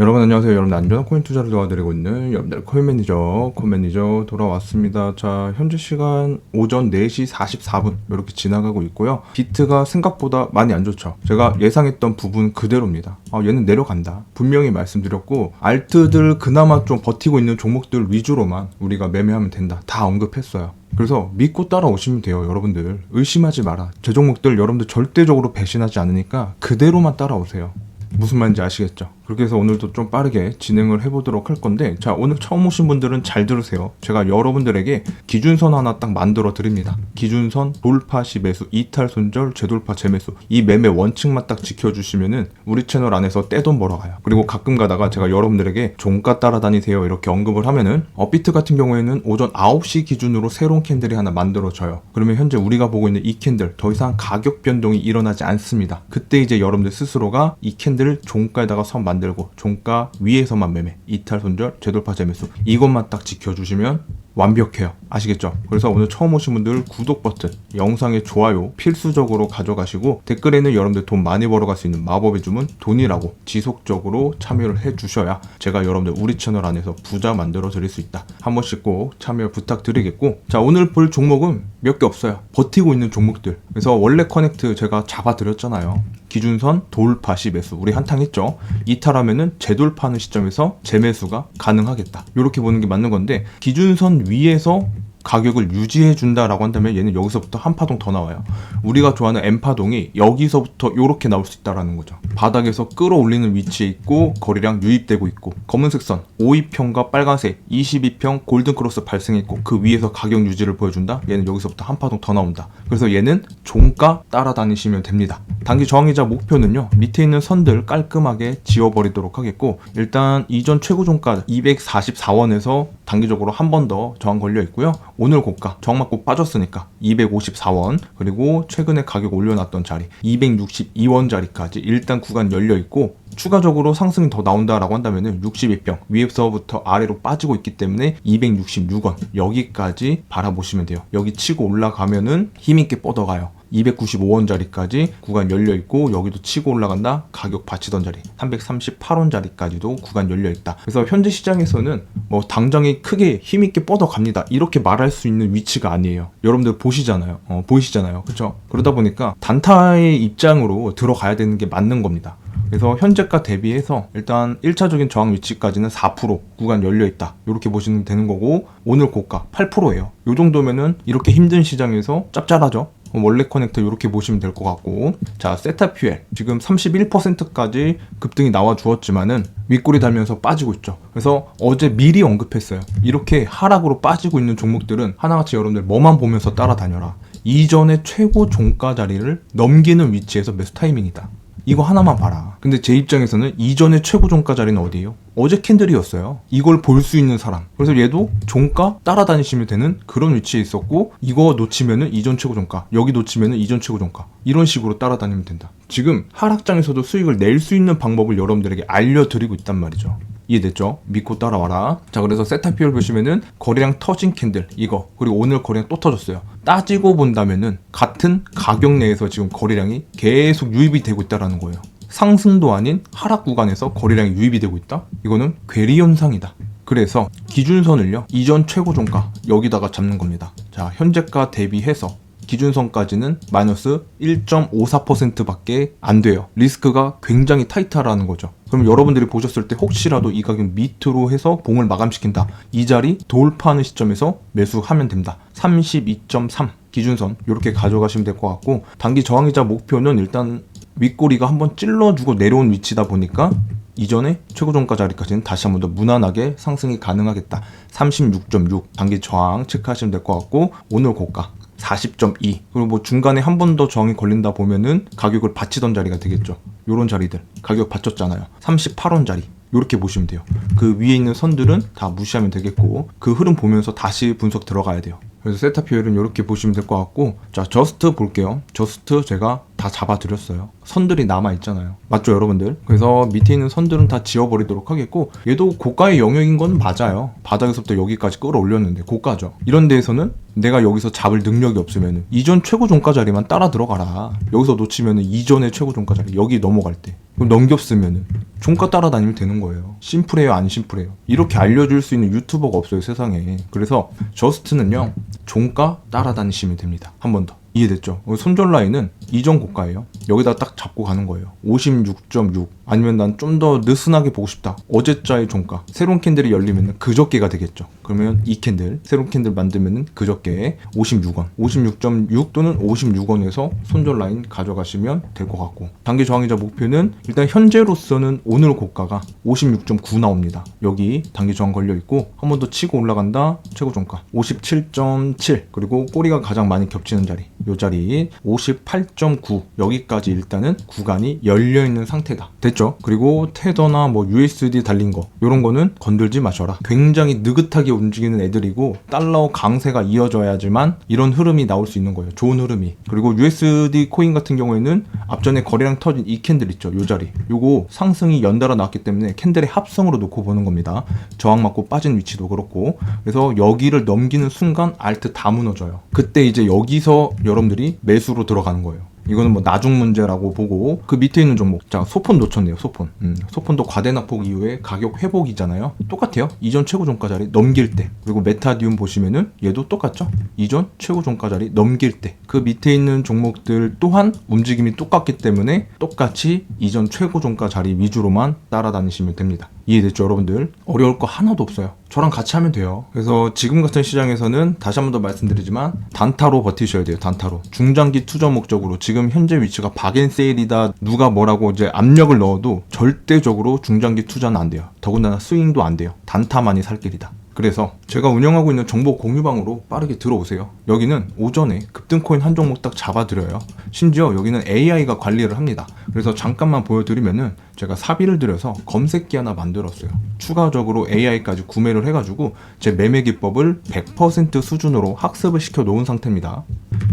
여러분 안녕하세요. 여러분 안전한 코인 투자를 도와드리고 있는 여러분들 코인 매니저 코인 매니저 돌아왔습니다. 자 현재 시간 오전 4시 44분 이렇게 지나가고 있고요. 비트가 생각보다 많이 안 좋죠. 제가 예상했던 부분 그대로입니다. 아, 얘는 내려간다. 분명히 말씀드렸고 알트들 그나마 좀 버티고 있는 종목들 위주로만 우리가 매매하면 된다. 다 언급했어요. 그래서 믿고 따라오시면 돼요, 여러분들. 의심하지 마라. 제 종목들 여러분들 절대적으로 배신하지 않으니까 그대로만 따라오세요. 무슨 말인지 아시겠죠? 그렇게 해서 오늘도 좀 빠르게 진행을 해보도록 할 건데, 자, 오늘 처음 오신 분들은 잘 들으세요. 제가 여러분들에게 기준선 하나 딱 만들어 드립니다. 기준선, 돌파 시 매수, 이탈 손절, 재돌파 재매수. 이 매매 원칙만 딱 지켜주시면은 우리 채널 안에서 떼돈 벌어가요. 그리고 가끔 가다가 제가 여러분들에게 종가 따라다니세요. 이렇게 언급을 하면은, 업비트 같은 경우에는 오전 9시 기준으로 새로운 캔들이 하나 만들어져요. 그러면 현재 우리가 보고 있는 이 캔들, 더 이상 가격 변동이 일어나지 않습니다. 그때 이제 여러분들 스스로가 이 캔들을 종가에다가 선 만들 고 종가 위에서만 매매, 이탈 손절, 재돌파 재매수 이것만 딱 지켜주시면 완벽해요. 아시겠죠? 그래서 오늘 처음 오신 분들 구독 버튼, 영상의 좋아요 필수적으로 가져가시고 댓글에는 여러분들 돈 많이 벌어갈 수 있는 마법의 주문 돈이라고 지속적으로 참여를 해주셔야 제가 여러분들 우리 채널 안에서 부자 만들어 드릴 수 있다. 한 번씩 꼭 참여 부탁드리겠고 자 오늘 볼 종목은 몇 개 없어요. 버티고 있는 종목들. 그래서 원래 커넥트 제가 잡아드렸잖아요. 기준선 돌파 시 매수. 우리 한탕 했죠? 이탈하면은 재돌파하는 시점에서 재매수가 가능하겠다. 이렇게 보는 게 맞는 건데 기준선 위에서 가격을 유지해 준다라고 한다면 얘는 여기서부터 한 파동 더 나와요. 우리가 좋아하는 M 파동이 여기서부터 이렇게 나올 수 있다라는 거죠. 바닥에서 끌어올리는 위치에 있고 거리량 유입되고 있고 검은색 선 5위평과 빨간색 22평 골든 크로스 발생했고 그 위에서 가격 유지를 보여준다. 얘는 여기서부터 한 파동 더 나온다. 그래서 얘는 종가 따라다니시면 됩니다. 단기 저항이자 목표는요 밑에 있는 선들 깔끔하게 지워버리도록 하겠고 일단 이전 최고 종가 244원에서 단기적으로 한 번 더 저항 걸려 있고요. 오늘 고가 저항 맞고 빠졌으니까 254원 그리고 최근에 가격 올려놨던 자리 262원짜리까지 일단 구간 열려 있고 추가적으로 상승이 더 나온다라고 한다면은 62평 위에서부터 아래로 빠지고 있기 때문에 266원 여기까지 바라보시면 돼요. 여기 치고 올라가면은 힘있게 뻗어가요. 295원짜리까지 구간 열려 있고 여기도 치고 올라간다. 가격 받치던 자리. 338원짜리까지도 구간 열려 있다. 그래서 현재 시장에서는 뭐 당장에 크게 힘있게 뻗어갑니다. 이렇게 말할 수 있는 위치가 아니에요. 여러분들 보시잖아요. 어, 보이시잖아요. 그렇죠 그러다 보니까 단타의 입장으로 들어가야 되는 게 맞는 겁니다. 그래서 현재가 대비해서 일단 1차적인 저항 위치까지는 4% 구간 열려 있다. 이렇게 보시면 되는 거고 오늘 고가 8%예요. 이 정도면은 이렇게 힘든 시장에서 짭짤하죠. 원래 커넥터 이렇게 보시면 될 것 같고. 자 세타 퓨엘. 지금 31%까지 급등이 나와 주었지만은 윗골이 달면서 빠지고 있죠. 그래서 어제 미리 언급했어요. 이렇게 하락으로 빠지고 있는 종목들은 하나같이 여러분들 뭐만 보면서 따라다녀라. 이전의 최고 종가 자리를 넘기는 위치에서 매수 타이밍이다. 이거 하나만 봐라. 근데 제 입장에서는 이전의 최고 종가 자리는 어디예요? 어제 캔들이었어요. 이걸 볼 수 있는 사람. 그래서 얘도 종가 따라다니시면 되는 그런 위치에 있었고 이거 놓치면은 이전 최고 종가, 여기 놓치면은 이전 최고 종가. 이런 식으로 따라다니면 된다. 지금 하락장에서도 수익을 낼 수 있는 방법을 여러분들에게 알려드리고 있단 말이죠. 이해됐죠? 믿고 따라와라. 자, 그래서 세타피올 보시면은 거래량 터진 캔들 이거 그리고 오늘 거래량 또 터졌어요. 따지고 본다면은 같은 가격 내에서 지금 거래량이 계속 유입이 되고 있다라는 거예요. 상승도 아닌 하락 구간에서 거래량이 유입이 되고 있다? 이거는 괴리 현상이다. 그래서 기준선을요 이전 최고 종가 여기다가 잡는 겁니다. 자 현재가 대비해서 기준선까지는 마이너스 1.54%밖에 안 돼요. 리스크가 굉장히 타이트하라는 거죠. 그럼 여러분들이 보셨을 때 혹시라도 이 가격 밑으로 해서 봉을 마감시킨다. 이 자리 돌파하는 시점에서 매수하면 됩니다. 32.3 기준선 이렇게 가져가시면 될 것 같고 단기 저항이자 목표는 일단 윗꼬리가 한번 찔러주고 내려온 위치다 보니까 이전에 최고 종가 자리까지는 다시 한번 더 무난하게 상승이 가능하겠다. 36.6 단기 저항 체크하시면 될 것 같고 오늘 고가 40.2 그리고 뭐 중간에 한 번 더 저항이 걸린다 보면은 가격을 받치던 자리가 되겠죠. 요런 자리들 가격 받쳤잖아요. 38원 자리 이렇게 보시면 돼요. 그 위에 있는 선들은 다 무시하면 되겠고 그 흐름 보면서 다시 분석 들어가야 돼요. 그래서 세타피엘은 이렇게 보시면 될 것 같고 자 저스트 볼게요. 저스트 제가 다 잡아드렸어요. 선들이 남아 있잖아요. 맞죠, 여러분들? 그래서 밑에 있는 선들은 다 지워버리도록 하겠고 얘도 고가의 영역인 건 맞아요. 바닥에서부터 여기까지 끌어올렸는데 고가죠. 이런 데에서는 내가 여기서 잡을 능력이 없으면 이전 최고 종가 자리만 따라 들어가라. 여기서 놓치면 이전의 최고 종가 자리 여기 넘어갈 때 그럼 넘겼으면 종가 따라다니면 되는 거예요. 심플해요, 안 심플해요? 이렇게 알려줄 수 있는 유튜버가 없어요, 세상에. 그래서 저스트는요, 종가 따라다니시면 됩니다. 한 번 더. 이해됐죠? 어, 손절 라인은 이전 고가예요. 여기다 딱 잡고 가는 거예요. 56.6 아니면 난 좀 더 느슨하게 보고 싶다. 어제자의 종가. 새로운 캔들이 열리면 그저께가 되겠죠. 그러면 이 캔들 새로운 캔들 만들면 그저께 56원, 56.6 또는 56원에서 손절 라인 가져가시면 될 것 같고 단기 저항이자 목표는 일단 현재로서는 오늘 고가가 56.9 나옵니다. 여기 단기 저항 걸려 있고 한 번 더 치고 올라간다. 최고 종가 57.7 그리고 꼬리가 가장 많이 겹치는 자리 요 자리 58.9 여기까지 일단은 구간이 열려 있는 상태다. 됐죠? 그리고 테더나 뭐 USD 달린 거 요런 거는 건들지 마셔라. 굉장히 느긋하게 움직이는 애들이고 달러 강세가 이어져야지만 이런 흐름이 나올 수 있는 거예요. 좋은 흐름이. 그리고 USD 코인 같은 경우에는 앞전에 거래량 터진 이 캔들 있죠. 요 자리. 요거 상승이 연달아 나왔기 때문에 캔들의 합성으로 놓고 보는 겁니다. 저항 맞고 빠진 위치도 그렇고. 그래서 여기를 넘기는 순간 알트 다 무너져요. 그때 이제 여기서 여러분들이 매수로 들어가는 거예요. 이거는 뭐 나중 문제라고 보고 그 밑에 있는 종목 자 소폰 놓쳤네요 소폰. 음, 소폰도 과대 낙폭 이후에 가격 회복이잖아요. 똑같아요. 이전 최고 종가 자리 넘길 때. 그리고 메타디움 보시면은 얘도 똑같죠? 이전 최고 종가 자리 넘길 때. 그 밑에 있는 종목들 또한 움직임이 똑같기 때문에 똑같이 이전 최고 종가 자리 위주로만 따라다니시면 됩니다 이해됐죠 여러분들? 어려울 거 하나도 없어요. 저랑 같이 하면 돼요. 그래서 지금 같은 시장에서는 다시 한 번 더 말씀드리지만 단타로 버티셔야 돼요 단타로. 중장기 투자 목적으로 지금 현재 위치가 박앤세일이다. 누가 뭐라고 이제 압력을 넣어도 절대적으로 중장기 투자는 안 돼요. 더군다나 스윙도 안 돼요. 단타만이 살 길이다 그래서 제가 운영하고 있는 정보 공유방으로 빠르게 들어오세요. 여기는 오전에 급등코인 한 종목 딱 잡아드려요. 심지어 여기는 AI가 관리를 합니다. 그래서 잠깐만 보여드리면은 제가 사비를 들여서 검색기 하나 만들었어요. 추가적으로 AI까지 구매를 해가지고 제 매매 기법을 100% 수준으로 학습을 시켜 놓은 상태입니다.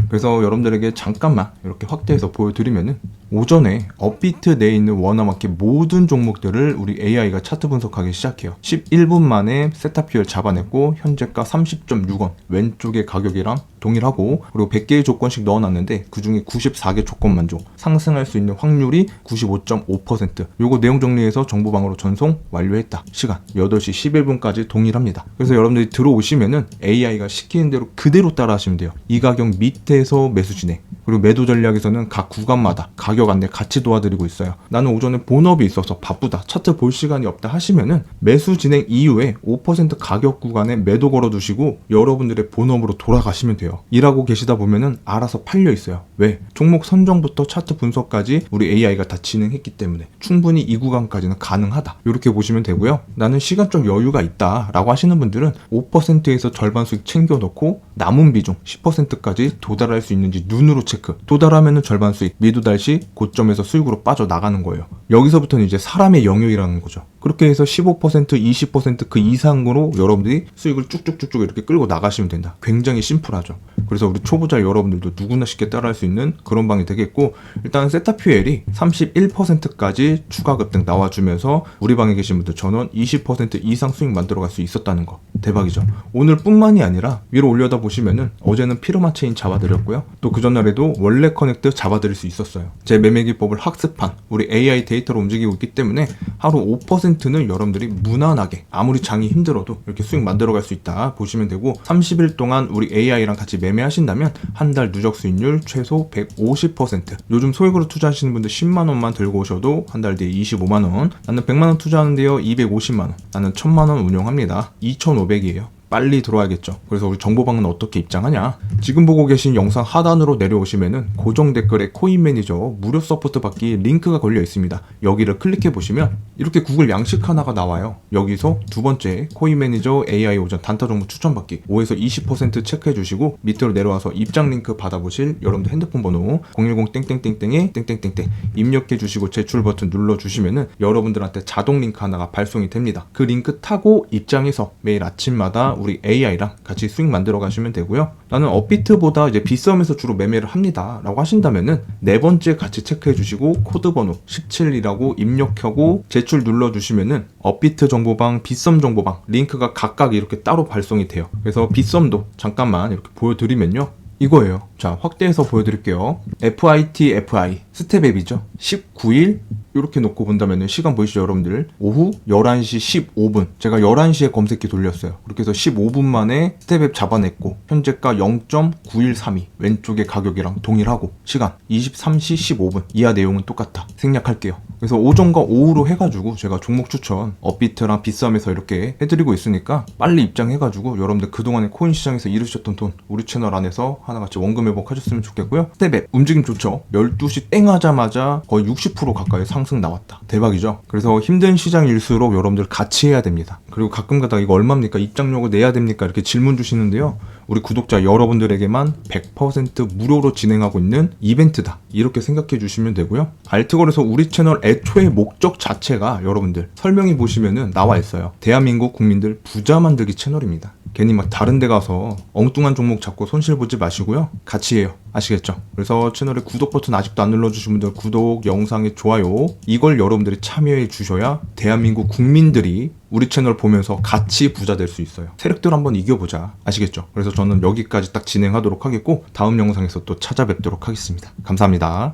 그래서 여러분들에게 잠깐만 이렇게 확대해서 보여드리면은 오전에 업비트 내에 있는 워너마켓 모든 종목들을 우리 AI가 차트 분석하기 시작해요. 11분 만에 세타피를 잡아냈고 현재가 30.6원. 왼쪽의 가격이랑 동일하고 그리고 100개의 조건씩 넣어놨는데 그 중에 94개 조건 만족. 상승할 수 있는 확률이 95.5% 요거 내용 정리해서 정보방으로 전송 완료했다. 시간 8시 11분까지 동일합니다. 그래서 여러분들이 들어오시면은 AI가 시키는 대로 그대로 따라 하시면 돼요. 이 가격 밑에서 매수 진행. 그리고 매도 전략에서는 각 구간마다 가격 안내 같이 도와드리고 있어요 나는 오전에 본업이 있어서 바쁘다 차트 볼 시간이 없다 하시면은 매수 진행 이후에 5% 가격 구간에 매도 걸어 두시고 여러분들의 본업으로 돌아가시면 돼요 일하고 계시다 보면은 알아서 팔려 있어요. 왜? 종목 선정부터 차트 분석까지 우리 AI가 다 진행했기 때문에 충분히 이 구간까지는 가능하다. 이렇게 보시면 되고요. 나는 시간적 여유가 있다라고 하시는 분들은 5%에서 절반 수익 챙겨 놓고 남은 비중 10%까지 도달할 수 있는지 눈으로 체크. 도달하면은 절반 수익, 미도달 시 고점에서 수익으로 빠져 나가는 거예요. 여기서부터는 이제 사람의 영역이라는 거죠. 그렇게 해서 15%, 20%그 이상으로 여러분들이 수익을 쭉쭉쭉쭉 이렇게 끌고 나가시면 된다. 굉장히 심플하죠. 그래서 우리 초보자 여러분들도 누구나 쉽게 따라할 수 있는 그런 방이 되겠고 일단 세타퓨엘이 31%까지 추가 급등 나와주면서 우리 방에 계신 분들 전원 20% 이상 수익 만들어갈 수 있었다는 거 대박이죠. 오늘뿐만이 아니라 위로 올려다 보 시면은 어제는 피르마 체인 잡아드렸고요. 또 그 전날에도 원래 커넥트 잡아드릴 수 있었어요. 제 매매 기법을 학습한 우리 AI 데이터로 움직이고 있기 때문에 하루 5%는 여러분들이 무난하게 아무리 장이 힘들어도 이렇게 수익 만들어갈 수 있다 보시면 되고 30일 동안 우리 AI랑 같이 매매하신다면 한 달 누적 수익률 최소 150% 요즘 소액으로 투자하시는 분들 10만 원만 들고 오셔도 한 달 뒤에 25만 원. 나는 100만 원 투자하는데요 250만 원. 나는 1000만 원 운용합니다. 2500이에요 빨리 들어와야겠죠. 그래서 우리 정보방은 어떻게 입장하냐? 지금 보고 계신 영상 하단으로 내려오시면은 고정 댓글에 코인 매니저 무료 서포트 받기 링크가 걸려 있습니다. 여기를 클릭해 보시면 이렇게 구글 양식 하나가 나와요. 여기서 두 번째 코인 매니저 AI 오전 단타 정보 추천 받기 5에서 20% 체크해 주시고 밑으로 내려와서 입장 링크 받아보실 여러분들 핸드폰 번호 010 땡땡땡땡에 땡땡땡땡 입력해 주시고 제출 버튼 눌러 주시면은 여러분들한테 자동 링크 하나가 발송이 됩니다. 그 링크 타고 입장해서 매일 아침마다 우리 AI랑 같이 수익 만들어 가시면 되고요. 나는 업비트보다 이제 비썸에서 주로 매매를 합니다라고 하신다면은 네 번째 같이 체크해 주시고 코드 번호 17이라고 입력하고 제출 눌러 주시면은 업비트 정보방, 비썸 정보방 링크가 각각 이렇게 따로 발송이 돼요. 그래서 비썸도 잠깐만 이렇게 보여드리면요. 이거예요. 자, 확대해서 보여드릴게요. FIT, FI. 스텝앱이죠. 19일. 이렇게 놓고 본다면 시간 보이시죠, 여러분들? 오후 11시 15분. 제가 11시에 검색기 돌렸어요. 그렇게 해서 15분 만에 스텝앱 잡아냈고, 현재가 0.9132. 왼쪽의 가격이랑 동일하고, 시간 23시 15분. 이하 내용은 똑같다. 생략할게요. 그래서 오전과 오후로 해가지고 제가 종목 추천 업비트랑 비썸에서 이렇게 해드리고 있으니까 빨리 입장해가지고 여러분들 그동안에 코인 시장에서 잃으셨던 돈 우리 채널 안에서 하나같이 원금 회복하셨으면 좋겠고요. 스텝앱 움직임 좋죠. 12시 땡 하자마자 거의 60% 가까이 상승 나왔다. 대박이죠. 그래서 힘든 시장일수록 여러분들 같이 해야 됩니다. 그리고 가끔가다 이거 얼마입니까? 입장료가 내야 됩니까? 이렇게 질문 주시는데요. 우리 구독자 여러분들에게만 100% 무료로 진행하고 있는 이벤트다. 이렇게 생각해 주시면 되고요. 알트걸에서 우리 채널 애초의 목적 자체가 여러분들 설명해 보시면은 나와 있어요. 대한민국 국민들 부자 만들기 채널입니다. 괜히 막 다른 데 가서 엉뚱한 종목 잡고 손실 보지 마시고요. 같이 해요. 아시겠죠? 그래서 채널에 구독 버튼 아직도 안 눌러주신 분들 구독, 영상에 좋아요 이걸 여러분들이 참여해 주셔야 대한민국 국민들이 우리 채널 보면서 같이 부자 될 수 있어요. 세력들 한번 이겨보자. 아시겠죠? 그래서 저는 여기까지 딱 진행하도록 하겠고 다음 영상에서 또 찾아뵙도록 하겠습니다. 감사합니다.